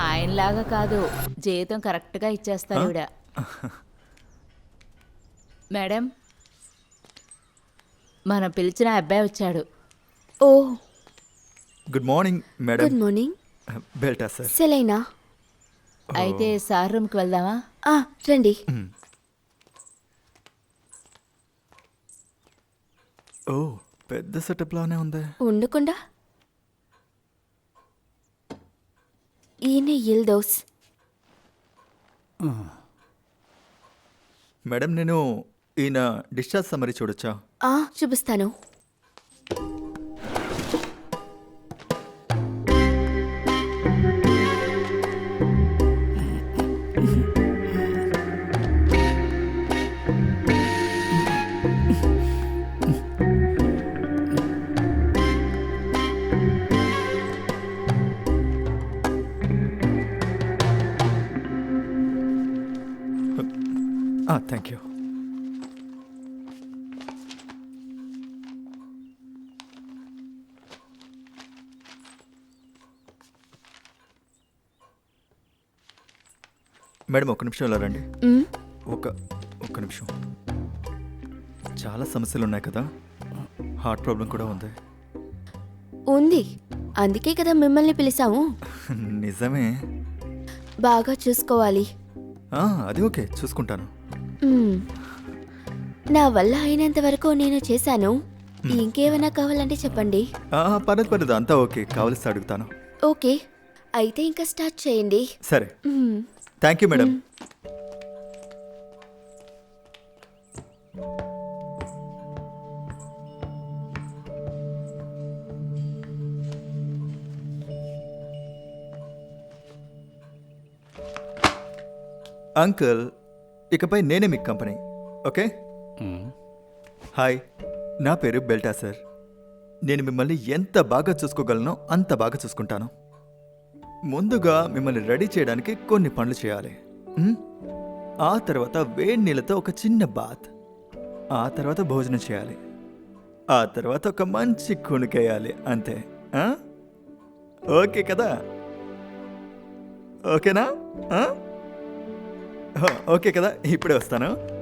ఆయనలాగా కాదు. జీతం కరెక్ట్గా ఇచ్చేస్తారు ఈవిడ మేడం మనం పిలిచిన అబ్బాయి వచ్చాడు. ఓ. Good morning madam. Good morning. బెల్టా sir. సెలైనా? అయితే సార్ రూమ్కి వెళ్దామా? ఆ, రండి. ఓ పెద్ద సెటప్ లానే ఉంది. ఉండకుండా ఈయన ఇల్దోస్ మేడం నేను ఈయన డిశ్చార్జ్ సమ్మరీ చూడొచ్చా? ఆ చూపిస్తాను. థ్యాంక్ యూ మేడం ఒక్క నిమిషం ఇలా రండి. ఒక ఒక్క నిమిషం. చాలా సమస్యలు ఉన్నాయి కదా. హార్ట్ ప్రాబ్లం కూడా ఉంది. ఉంది. అందుకే కదా మిమ్మల్ని పిలిచాము. నిజమే. బాగా చూసుకోవాలి. ఆ, అది ఓకే. చూసుకుంటాను. నా వల్ల అయినంత వరకు నేను చేశాను. ఇంకేమైనా కావాలంటే చెప్పండి. పర్లేదు పర్లేదు. అంతా ఓకే. కావలిస్తే అడుగుతాను. ఓకే. అయితే ఇంకా స్టార్ట్ చేయండి. సరే. థ్యాంక్ యూ మేడం అంకుల్ ఇకపై నేనే మీకు కంపెనీ. ఓకే? హాయ్. నా పేరు బెల్టా సార్. నేను మిమ్మల్ని ఎంత బాగా చూసుకోగలనో అంత బాగా చూసుకుంటాను. ముందుగా మిమ్మల్ని రెడీ చేయడానికి కొన్ని పనులు చేయాలి? ఆ తర్వాత వేడి నీళ్ళతో ఒక చిన్న బాత్. ఆ తర్వాత భోజనం చేయాలి. ఆ తర్వాత ఒక మంచి కుణికేయాలి అంతే? ఓకే కదా? ఓకేనా? ఓకే కదా ఇప్పుడే వస్తాను.